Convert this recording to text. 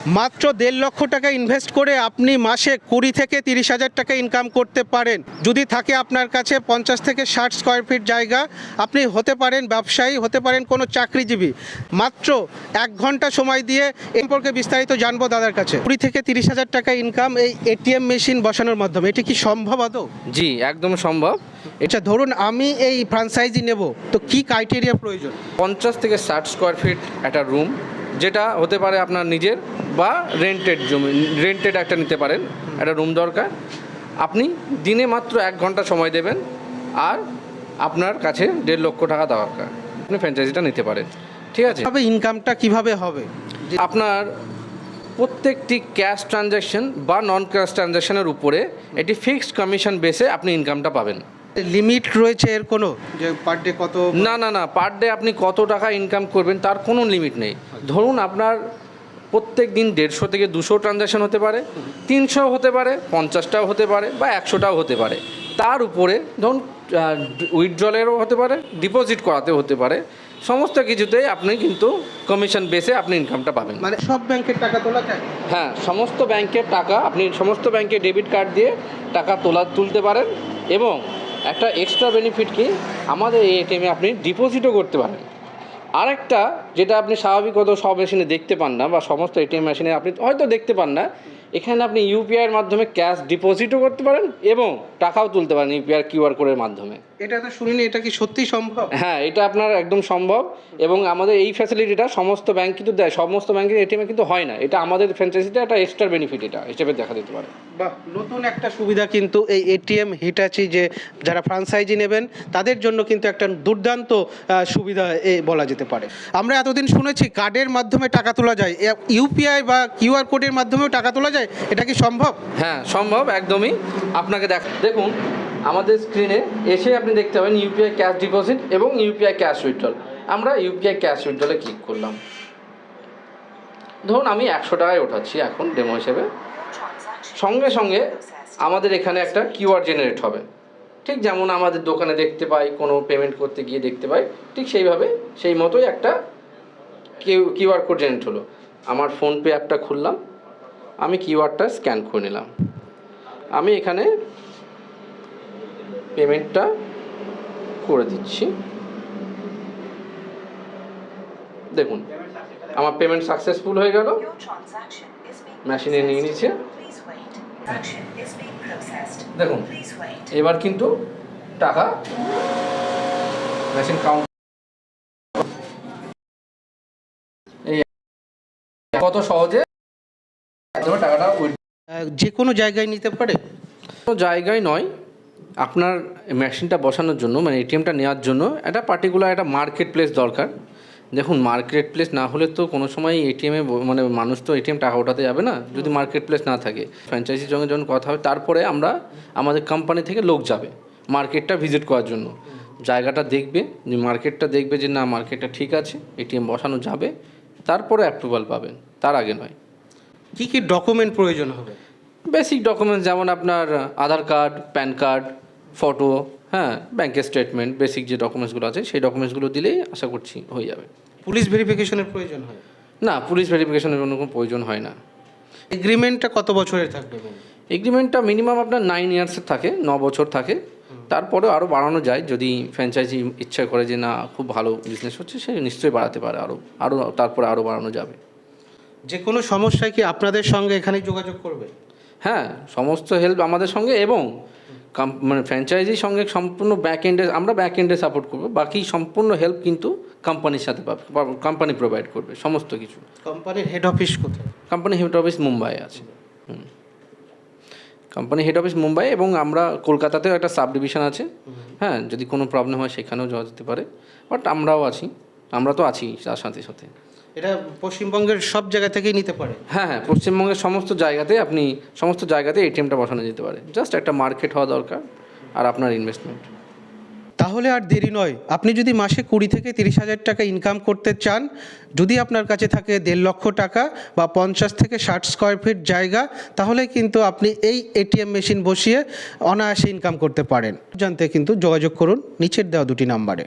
মাত্র দেড় লক্ষ টাকা ইনভেস্ট করে আপনি মাসে কুড়ি থেকে তিরিশ হাজার টাকা ইনকাম করতে পারেন। যদি থাকে আপনার কাছে পঞ্চাশ থেকে ষাট স্কোয়ার ফিট জায়গা আপনি হতে পারেন ব্যবসায়ী হতে পারেন কোনো চাকরিজীবী। মাত্র এক ঘণ্টা সময় দিয়ে এ সম্পর্কে বিস্তারিত জানব দাদার কাছে। কুড়ি থেকে তিরিশ হাজার টাকা ইনকাম এই এটিএম মেশিন বসানোর মাধ্যমে। এটি কি সম্ভব আদৌ? জি একদম সম্ভব। এটা ধরুন আমি এই ফ্রাঞ্চাইজি নেব। তো কি ক্রাইটেরিয়া প্রয়োজন? পঞ্চাশ থেকে ষাট স্কোয়ার ফিট একটা রুম যেটা হতে পারে আপনার নিজের বা রেন্টেড জমি রেন্টেড একটা নিতে পারেন একটা রুম দরকার। আপনি দিনে মাত্র এক ঘণ্টা সময় দেবেন আর আপনার কাছে দেড় লক্ষ টাকা দরকার। আপনি ফ্র্যাঞ্চাইজিটা নিতে পারেন। ঠিক আছে? তবে ইনকামটা কীভাবে হবে? আপনার প্রত্যেকটি ক্যাশ ট্রানজ্যাকশন বা নন ক্যাশ ট্রানজ্যাকশনের উপরে এটি ফিক্সড কমিশন বেসে আপনি ইনকামটা পাবেন। লিমিট রয়েছে এর কোনো? যে পার ডে কত? না না না পার ডে আপনি কত টাকা ইনকাম করবেন তার কোনো লিমিট নেই। ধরুন আপনার প্রত্যেক দিন দেড়শো থেকে দুশো ট্রানজ্যাকশন হতে পারে তিনশো হতে পারে পঞ্চাশটাও হতে পারে বা একশোটাও হতে পারে। তার উপরে ধরুন উইথড্রলেরও হতে পারে ডিপোজিট করাতেও হতে পারে। সমস্ত কিছুতেই আপনি কিন্তু কমিশন বেসে আপনি ইনকামটা পাবেন। মানে সব ব্যাংকের টাকা তোলা যায়? হ্যাঁ সমস্ত ব্যাংকের টাকা আপনি সমস্ত ব্যাংকে ডেবিট কার্ড দিয়ে টাকা তোলা তুলতে পারেন এবং একটা এক্সট্রা বেনিফিট কি? আমাদের এই এটিএমে আপনি ডিপোজিটও করতে পারেন। আরেকটা, যেটা আপনি স্বাভাবিকত সব মেশিনে দেখতে পান না বা সমস্ত এটিএম মেশিনে আপনি হয়তো দেখতে পান না, এখানে আপনি ইউপিআইয়ের মাধ্যমে ক্যাশ ডিপোজিটও করতে পারেন এবং টাকাও তুলতে পারেন ইউপিআই কিউআর কোডের মাধ্যমে। এটা তো শুনিনি এটা কি সত্যি সম্ভব? হ্যাঁ এটা আপনার একদম সম্ভব এবং আমাদের এই ফ্যাসিলিটিটা সমস্ত ব্যাংক কিন্তু দেয় সমস্ত ব্যাংকের এটিএমে কিন্তু হয় না। এটা আমাদের ফ্র্যাঞ্চাইজিটা একটা এক্সট্রা বেনিফিট এটা হিসেবে দেখা দিতে পারে। বাহ নতুন একটা সুবিধা কিন্তু এই এটিএম হিটাচি যে যারা ফ্রাঞ্চাইজি নেবেন তাদের জন্য কিন্তু একটা দুর্দান্ত সুবিধা এ বলা যেতে পারে। আমরা এতদিন শুনেছি কার্ডের মাধ্যমে টাকা তোলা যায় ইউপিআই বা কিউআর কোডের মাধ্যমেও টাকা তোলা যায় এটা কি সম্ভব? হ্যাঁ সম্ভব একদমই। আপনাকে দেখ দেখুন আমাদের স্ক্রিনে এসে আপনি দেখতে পাবেন ইউপিআই ক্যাশ ডিপোজিট এবং ইউপিআই ক্যাশ উইথড্রল আমরা ইউপিআই ক্যাশ উইথড্রলে ক্লিক করলাম। ধরুন আমি একশো টাকায় ওঠাচ্ছি এখন ডেমো হিসেবে। সঙ্গে সঙ্গে আমাদের এখানে একটা কিউআর জেনারেট হবে। ঠিক যেমন আমাদের দোকানে দেখতে পাই, কোনো পেমেন্ট করতে গিয়ে দেখতে পাই, ঠিক সেইভাবে সেই মতোই একটা কিউ কিউআর কোড জেনারেট হলো। আমার ফোনপে অ্যাপটা খুললাম। আমি কিউআরটা স্ক্যান করে নিলাম। আমি এখানে পেমেন্টটা করে দিচ্ছি। দেখুন আমার পেমেন্ট সাকসেসফুল হয়ে গেল। মেশিনে নিয়ে নিচ্ছে। দেখুন এবার কিন্তু টাকা মেশিন কাউন্ট কত সহজে টাকাটা যে কোনো জায়গায় নিতে পারে। কোনো জায়গায় নয়। আপনার মেশিনটা বসানোর জন্য মানে এটিএমটা নেওয়ার জন্য একটা পার্টিকুলার একটা মার্কেট প্লেস দরকার। দেখুন মার্কেট প্লেস না হলে তো কোনো সময় এটিএমে মানে মানুষ তো এটিএম টাকা ওঠাতে যাবে না যদি মার্কেট প্লেস না থাকে। ফ্র্যাঞ্চাইজির সঙ্গে যখন কথা হবে তারপরে আমরা আমাদের কোম্পানি থেকে লোক যাবে মার্কেটটা ভিজিট করার জন্য। জায়গাটা দেখবে যে মার্কেটটা দেখবে যে না মার্কেটটা ঠিক আছে এটিএম বসানো যাবে তারপরে অ্যাপ্রুভাল পাবেন তার আগে নয়। কী কী ডকুমেন্ট প্রয়োজন হবে? বেসিক ডকুমেন্টস যেমন আপনার Aadhaar card PAN card photo হ্যাঁ ব্যাংকের স্টেটমেন্ট বেসিক যে ডকুমেন্টসগুলো আছে সেই ডকুমেন্টসগুলো দিলেই আশা করছি হয়ে যাবে। পুলিশ ভেরিফিকেশনের প্রয়োজন হয়? না পুলিশ ভেরিফিকেশনের কোনো কোনো প্রয়োজন হয় না। এগ্রিমেন্টটা কত বছরের থাকবে এগ্রিমেন্টটা মিনিমাম আপনার নাইন ইয়ার্সের থাকে ন বছর থাকে। তারপরে আরও বাড়ানো যায় যদি ফ্র্যাঞ্চাইজি ইচ্ছা করে যে না খুব ভালো বিজনেস হচ্ছে সে নিশ্চয়ই বাড়াতে পারে আরও আরও তারপরে আরও বাড়ানো যাবে। যে কোনো সমস্যায় কি আপনাদের সঙ্গে এখানে যোগাযোগ করবে? হ্যাঁ সমস্ত হেল্প আমাদের সঙ্গে এবং মানে ফ্র্যাঞ্চাইজির সঙ্গে সম্পূর্ণ ব্যাক এন্ডে আমরা ব্যাক এন্ডে সাপোর্ট করব বাকি সম্পূর্ণ হেল্প কিন্তু কোম্পানির সাথে পাবে কোম্পানি প্রোভাইড করবে সমস্ত কিছু। কোম্পানির হেড অফিস কোথায়? কোম্পানি হেড অফিস মুম্বাই আছে। হুম। কোম্পানি হেড অফিস মুম্বাই এবং আমরা কলকাতাতেও একটা সাব ডিভিশন আছে হ্যাঁ যদি কোনো প্রবলেম হয় সেখানেও যাওয়া যেতে পারে বাট আমরাও আছি। আমরা তো আছি তার সাথে সাথে। এটা পশ্চিমবঙ্গের সব জায়গা থেকেই নিতে পারে। হ্যাঁ হ্যাঁ পশ্চিমবঙ্গের সমস্ত জায়গাতে আপনি সমস্ত জায়গাতে এটিএমটা বসানো যেতে পারে। জাস্ট একটা মার্কেট হওয়া দরকার আর আপনার ইনভেস্টমেন্ট তাহলে আর দেরি নয়। আপনি যদি মাসে কুড়ি থেকে তিরিশ হাজার টাকা ইনকাম করতে চান যদি আপনার কাছে থাকে দেড় লক্ষ টাকা বা পঞ্চাশ থেকে ষাট স্কোয়ার ফিট জায়গা তাহলে কিন্তু আপনি এই এটিএম মেশিন বসিয়ে অনায়াসে ইনকাম করতে পারেন। জানতে কিন্তু যোগাযোগ করুন নিচের দেওয়া দুটি নাম্বারে।